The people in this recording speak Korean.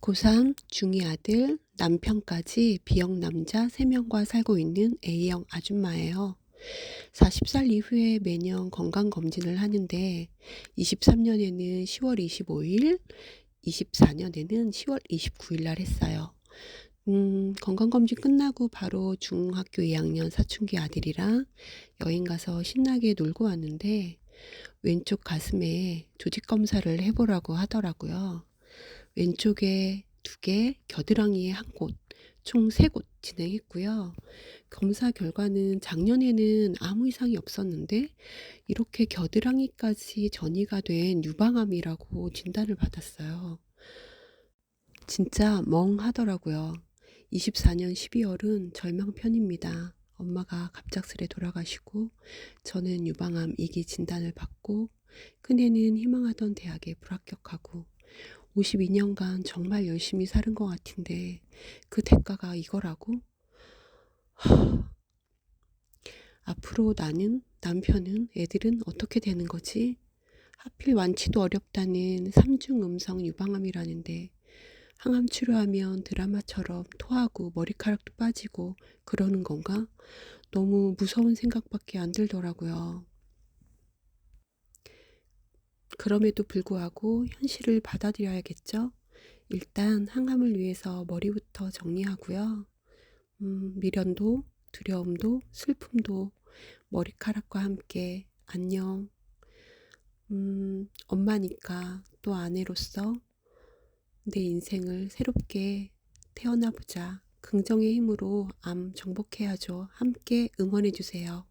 고3 중2 아들, 남편까지 비형 남자 3명과 살고 있는 A형 아줌마예요. 40살 이후에 매년 건강검진을 하는데 23년에는 10월 25일, 24년에는 10월 29일 날 했어요. 음, 건강검진 끝나고 바로 중학교 2학년 사춘기 아들이랑 여행 가서 신나게 놀고 왔는데 왼쪽 가슴에 조직 검사를 해보라고 하더라고요. 왼쪽에 두 개, 겨드랑이에 한 곳, 총 세 곳 진행했고요. 검사 결과는 작년에는 아무 이상이 없었는데 이렇게 겨드랑이까지 전이가 된 유방암이라고 진단을 받았어요. 진짜 멍하더라고요. 24년 12월은 절망편입니다. 엄마가 갑작스레 돌아가시고 저는 유방암 2기 진단을 받고 큰애는 희망하던 대학에 불합격하고 52년간 정말 열심히 사는 것 같은데 그 대가가 이거라고? 하... 앞으로 나는, 남편은, 애들은 어떻게 되는 거지? 하필 완치도 어렵다는 삼중 음성 유방암이라는데 항암 치료하면 드라마처럼 토하고 머리카락도 빠지고 그러는 건가? 너무 무서운 생각밖에 안 들더라고요. 그럼에도 불구하고 현실을 받아들여야겠죠? 일단 항암을 위해서 머리부터 정리하고요. 음, 미련도, 두려움도, 슬픔도 머리카락과 함께 안녕. 음, 엄마니까 또 아내로서 내 인생을 새롭게 태어나 보자. 긍정의 힘으로 암 정복해야죠. 함께 응원해 주세요.